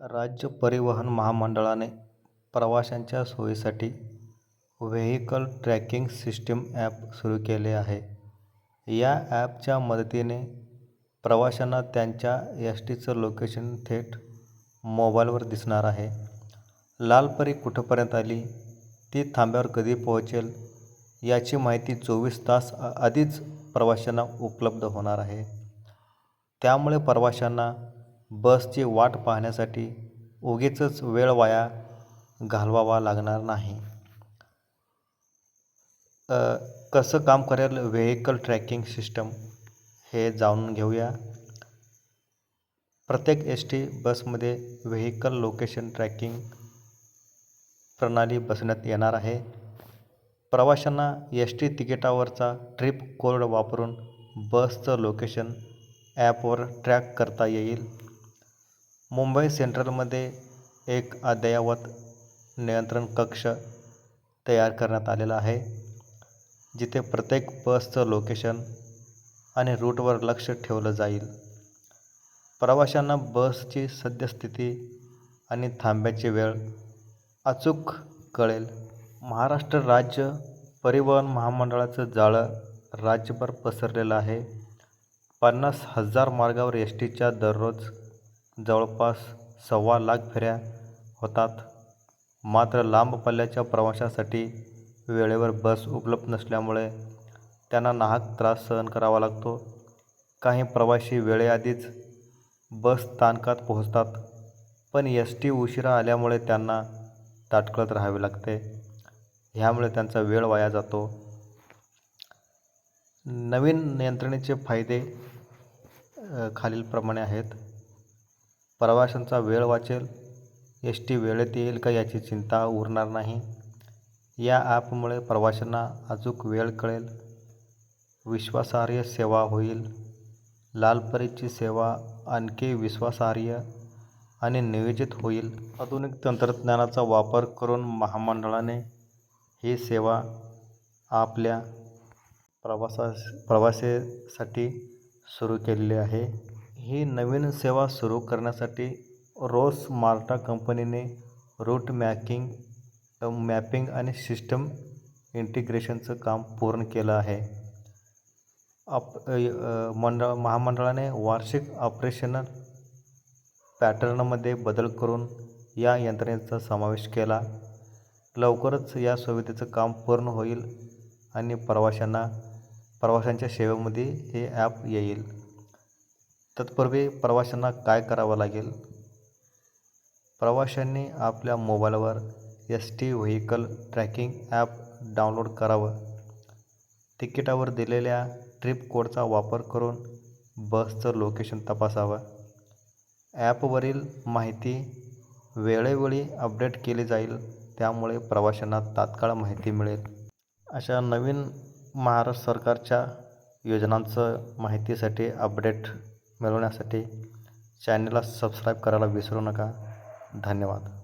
राज्य परिवहन महामंडळाने प्रवाशांच्या सोयीसाठी व्हेइकल ट्रॅकिंग सिस्टीम ॲप सुरू केले आहे. या ॲपच्या मदतीने प्रवाशांना त्यांच्या एस टीचं लोकेशन थेट मोबाईलवर दिसणार आहे. लालपरी कुठंपर्यंत आली ती थांब्यावर कधी पोहोचेल याची माहिती चोवीस तास आधीच प्रवाशांना उपलब्ध होणार आहे. त्यामुळे प्रवाशांना बसची वाट पाहण्यासाठी उगीचच वेळ वाया घालवावा लागणार नाही. कसं काम करेल व्हेकल ट्रॅकिंग सिस्टम हे जाणून घेऊया. प्रत्येक एस टी बसमध्ये व्हेकल लोकेशन ट्रॅकिंग प्रणाली बसण्यात येणार आहे. प्रवाशांना एस टी तिकिटावरचा ट्रिप कोड वापरून बसचं लोकेशन ॲपवर ट्रॅक करता येईल. मुंबई सेंट्रलमध्ये एक अद्ययावत नियंत्रण कक्ष तयार करण्यात आलेला आहे जिथे प्रत्येक बसचं लोकेशन आणि रूटवर लक्ष ठेवलं जाईल. प्रवाशांना बसची सद्यस्थिती आणि थांब्याची वेळ अचूक कळेल. महाराष्ट्र राज्य परिवहन महामंडळाचं जाळं राज्यभर पसरलेलं आहे. पन्नास हजार मार्गावर एस टीच्या दररोज जवळपास सव्वा लाख फेऱ्या होतात. मात्र लांब पल्ल्याच्या प्रवाशांसाठी वेळेवर बस उपलब्ध नसल्यामुळे त्यांना नाहक त्रास सहन करावा लागतो. काही प्रवासी वेळेआधीच बस स्थानकात पोहोचतात पण एस टी उशिरा आल्यामुळे त्यांना ताटकळत राहावे लागते. ह्यामुळे त्यांचा वेळ वाया जातो. नवीन यंत्रणेचे फायदे खालीलप्रमाणे आहेत. प्रवाशांचा वेळ वाचेल. एस टी वेळेत येईल का याची चिंता उरणार नाही. या ॲपमुळे प्रवाशांना अचूक वेळ कळेल. विश्वासार्ह सेवा होईल. लालपरीची सेवा आणखी विश्वासार्ह आणि नियोजित होईल. आधुनिक तंत्रज्ञानाचा वापर करून महामंडळाने ही सेवा आपल्या प्रवासा प्रवासासाठी सुरू केलेली आहे. ही नवीन सेवा सुरू करण्यासाठी रोस मार्टा कंपनीने रूट मॅकिंग मॅपिंग आणि सिस्टम इंटिग्रेशनचं काम पूर्ण केलं आहे. आप मंडळ महामंडळाने वार्षिक ऑपरेशनल पॅटर्नमध्ये बदल करून या यंत्रणेचा समावेश केला. लवकरच या सुविधेचं काम पूर्ण होईल आणि प्रवाशांना प्रवाशांच्या सेवेमध्ये हे ॲप येईल. तत्पूर्वी प्रवाशांना काय करावं लागेल? प्रवाशांनी आपल्या मोबाईलवर S T vehicle tracking app download करावं. तिकिटावर दिलेल्या ट्रिप कोडचा वापर करून बसचं लोकेशन तपासावं. ॲपवरील माहिती वेळोवेळी अपडेट केली जाईल त्यामुळे प्रवाशांना तात्काळ माहिती मिळेल. अशा नवीन महाराष्ट्र सरकारच्या योजनांचं माहितीसाठी अपडेट मिळवण्यासाठी चॅनलला सबस्क्राईब करायला विसरू नका. धन्यवाद.